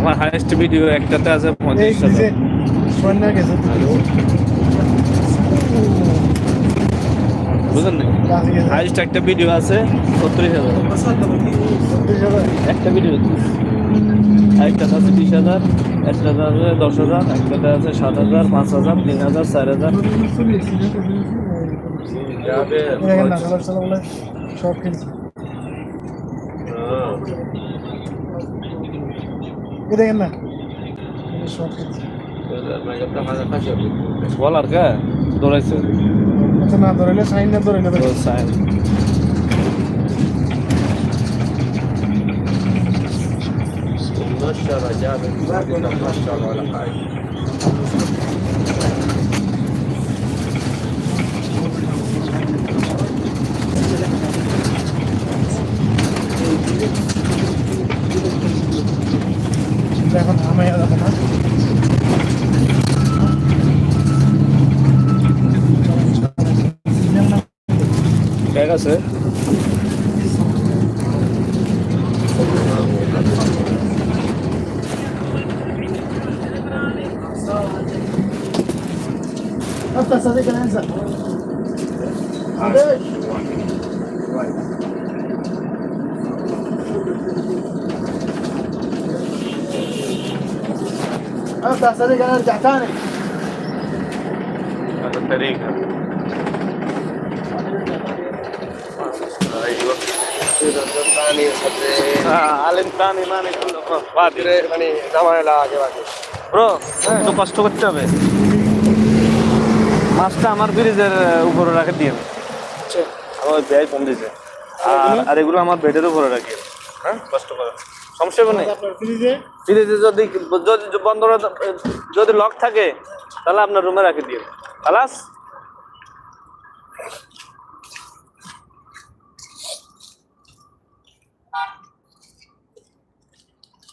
আমার highest video একটাতে আছে পঞ্চাশ বুঝলেন কাছে হাইয়েস্ট একটা ভিডিও আছে সত্তরিশ হাজার। একটা ভিডিও একটাতে আছে বিশ হাজার একটাতে আছে দশ হাজার একটাতে আছে সাত হাজার পাঁচ হাজার তিন হাজার চার হাজার। সব কিনছে। كده يلا. مش واخد ما جبنا حاجة خشب ولا ارجاء دوريس مثلا دوريس عين دوريس دوريس عين مش رجع من 12 ولا حاجة. কিন্তু এখন থামাইয়া যাবে না ঠিক আছে Hasta sadece lensa. Hadi. افتح صديق انا ارجع ثاني هذا الطريقة আলেম প্রাণ ইমান এগুলো বাতিল মানে জামাইলা আগে বাকি ব্রো একটু কষ্ট করতে হবে মাছটা আমার ব্রিজের উপরে রাখে দিয়ে আমার ওই ব্যয় কম দিয়েছে আর আর এগুলো আমার বেডের উপরে রাখি হ্যাঁ কষ্ট করে সমস্যা যদি যদি বন্ধ যদি লক থাকে তাহলে আপনার রুমে রাখি দিয়ে খালাস?